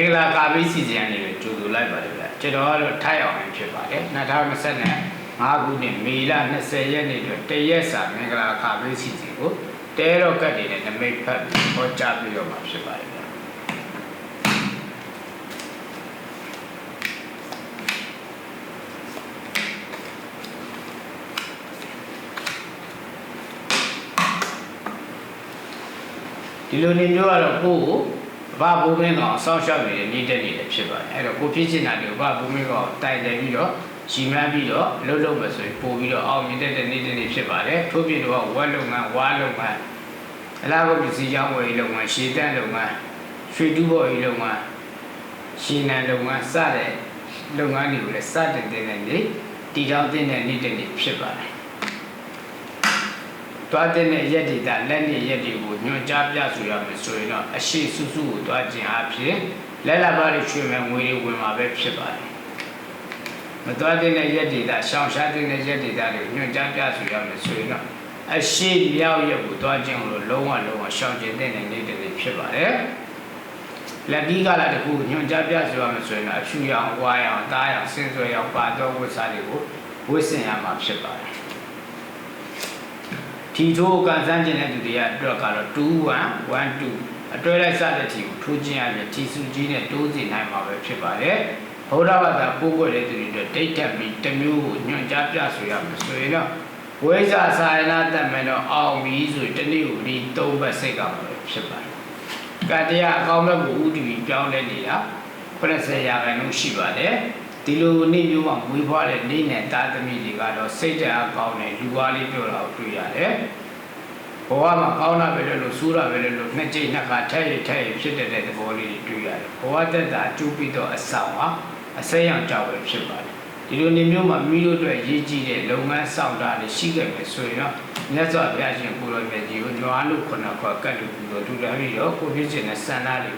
င်္ဂလာကာဘီစီစဉ်အနေနဲ့ကြိုဆိုလိုက်ပါတယ်ဗျကျွန်တော်ကတော့ထိုက်အောင်ဖြစ်ပါတယ်2025ခုနှစ်မေလ20ရက်နေ့အတွက်တရက်စာမင်္ဂလာကာဘီစီစဉ်ကိုတဲတော့ကတ်တွေနဲ့နမိတ်ဖတ်ပြီးဟောကြားပြီးတော့မှာဖြစ်ပါတယ်ဗျဒီလိုနေမျိုးကတော့ကိုယ့်ကို ဘာဘုံမင်းကောင်စောင့်ရှောက်နေတဲ့နေတဲ့နေတဲ့ဖြစ်ပါတယ်အဲ့တော့ကိုဖြစ်ချင်တာတွေကိုဘာဘုံမင်းကောင်တိုင်တယ်ပြီးတော့ရှီမန်းပြီးတော့လှုပ်လှုပ်မဆိုရင်ပို့ပြီးတော့အောင်မြင်တဲ့နေတဲ့နေဖြစ်ပါတယ်ထို့ပြင်တော့ဝက်လုပ်ငန်းဝါလုပ်ငန်းအလားတူပစ္စည်းကြောင်းဝယ်ရေးလုပ်ငန်းရှေတန်းလုပ်ငန်းရွှေတူးဘော်ရေးလုပ်ငန်းရှင်းနံလုပ်ငန်းစတဲ့လုပ်ငန်းတွေကိုလည်းစတင်တဲ့နေတည်ထောင်တဲ့နေတဲ့နေဖြစ်ပါတယ် တွားတဲ့ရက်ဒေတာလက်နဲ့ရက်တွေကိုညွှန်ကြားပြဆိုရမယ်ဆိုရင်တော့အရှိစုစုကိုတွားခြင်းအဖြစ်လက်လက်ပါးတွေချွေမဲ့ငွေတွေဝင်မှာပဲဖြစ်ပါတယ်မတွားတဲ့ရက်ဒေတာရှောင်ရှားတဲ့ရက်ဒေတာတွေညွှန်ကြားပြဆိုရမယ်ဆိုရင်တော့အရှိမြောက်ရက်ကိုတွားခြင်းလို့လုံးဝလုံးဝရှောင်ကျင်တဲ့နေတဲ့တွေဖြစ်ပါတယ်လက်ပြီးကလာတခုညွှန်ကြားပြဆိုရမယ်ဆိုရင်တော့အဖြူရောင်ဝါရောင်တားရောင်စင်စွယ်ရောင်ပါတော့ဝတ်စားတွေကိုဝတ်ဆင်ရမှာဖြစ်ပါတယ် ထီထိုးကန်ဆန်းခြင်းတဲ့သူတွေအတွက်ကတော့2 1 1 2အတွဲလိုက်စတဲ့ထီကိုထိုးခြင်းရပြီးထီစုကြီးနဲ့တိုးစီနိုင်မှာပဲဖြစ်ပါတယ်ဘုရားဘာသာပို့ွက်တဲ့သူတွေအတွက်ဒိတ်တက်ပြီးတစ်မျိုးကိုညွှန်ကြားပြဆိုရမယ်ဆိုရင်တော့ဝိဇ္ဇာစာယနာတတ်မယ်တော့အောင်ပြီဆိုရင်တစ်နေ့ကိုဒီ၃ဘက်စိတ်ကမှာပဲဖြစ်ပါတယ်ကတရားအကောင်းဘက်ကိုဥတည်ပြီးပြောင်းလဲနေတာ80ရာခိုင်နှုန်းရှိပါတယ် ဒီလိုနေ့မျိုးမှာမွေးဖွားတဲ့နေ့နဲ့တာသမီတွေကတော့စိတ်ဓာတ်အကောင်းနဲ့လူကားလေးပြောတာကိုတွေ့ရတယ်ဘဝမှာကောင်းတာပဲလို့ဆိုးတာပဲလို့နှစ်ကြိမ်နှစ်ခါထည့်ရထည့်ရဖြစ်တဲ့သဘောလေးတွေတွေ့ရတယ်ဘဝတက်တာအကျိုးပြီးတော့အဆောင်ဟာအစိမ်းရောင်ကြောက်ပဲဖြစ်ပါတယ်ဒီလိုနေမျိုးမှာမိတို့အတွက်ရည်ကြည်တဲ့လုပ်ငန်းဆောင်တာတွေရှိခဲ့မယ်ဆိုရင်တော့မြတ်စွာဘုရားရှင်ကိုရောမြတ်ကြီးကိုညွှန်လို့ခုနကကတ်လို့ပြီးတော့ဒူလာပြီးတော့ကိုဖြစ်ခြင်းနဲ့စံနာတွေ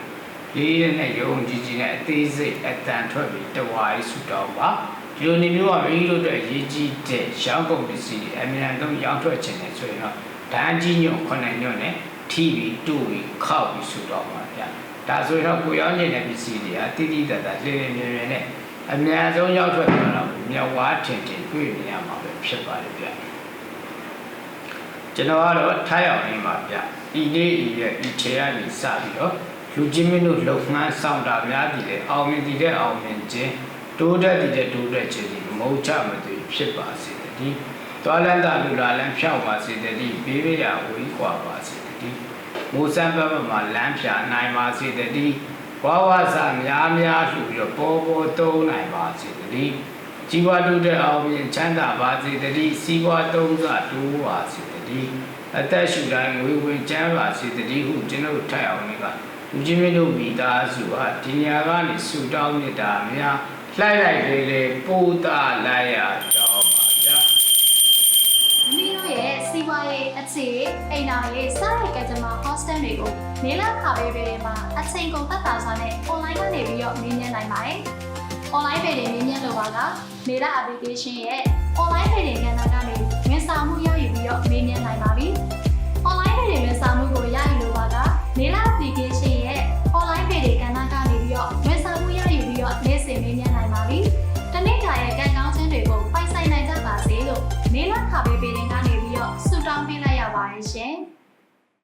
လေးရနဲ့ယုံကြည်ကြည်နဲ့အသေးစိတ်အတန်ထွက်ပြီးတဝါရေးဆူတောင်းပါဒီလိုနေမျိုးကမိတို့အတွက်ရည်ကြီးတဲ့ရောင်းကုန်ပစ္စည်းတွေအမြန်ဆုံးရောင်းထွက်ခြင်းနဲ့ဆိုရင်တော့ဓာတ်ကြီးညွန့်ခုနှစ်ညွန့်နဲ့ထိပြီးတူပြီးခောက်ပြီးဆူတောင်းပါဗျာဒါဆိုရင်တော့ကိုရောင်းနေတဲ့ပစ္စည်းတွေကတိတိတတ်တာလေးလေးမြင်မြင်နဲ့အမြန်ဆုံးရောက်ထွက်သွားတော့မြောက်ဝါထင်ထင်တွေ့နေရမှာပဲဖြစ်ပါတယ်ဗျာကျွန်တော်ကတော့ထိုင်အောင်နေမှာဗျဤနေ့ဤရဲ့ဤချေရနေစပြီးတော့ လူချင်းမင်းတို့လုံငန်းဆောင်တာများသည်လေအောင်မြင်သည်တဲ့အောင်မြင်ခြင်းတိုးတက်သည်တဲ့တိုးတက်ခြင်းဒီမဟုတ်ချမသွေဖြစ်ပါစေတည်းသွားလန်းတာလူလာလန်းဖြောက်ပါစေတည်းဘေးဘေးရာဝေးကွာပါစေတည်းမိုးစံဘက်မှာလမ်းဖြာနိုင်ပါစေတည်းဝါဝါစာများများလှူပြီးတော့ပေါ်ပေါ်တုံးနိုင်ပါစေတည်းជីវတုတဲ့အောင်မြင်ချမ်းသာပါစေတည်းစီးပွားတုံးစတိုးပါစေတည်းအသက်ရှူတိုင်းငွေဝင်ချမ်းပါစေတည်းဟုကျွန်တော်ထိုက်အောင်လေးက လူကြီးမင်းတို့မိသားစုဟာဒီနေရာကနေဆူတောင်းနေတာများလှိုက်လိုက်လေလေပို့တာလိုက်ရကြောင်းပါဗျာမိတို့ရဲ့စီးပွားရေးအခြေအိမ်တော်ရေးစားရကကြမှာ hostel တွေကိုနေလာခါပေးပေးမှာအချိန်ကုန်သက်သာစွာနဲ့ online ကနေပြီးတော့မြင်မြင်နိုင်ပါတယ်။ online ပေတွေမြင်မြင်လို့ပါကနေလာ application ရဲ့ online ပေတွေကဏ္ဍကနေဝန်ဆောင်မှုရယူပြီးတော့မြင်မြင်နိုင်ပါပြီ။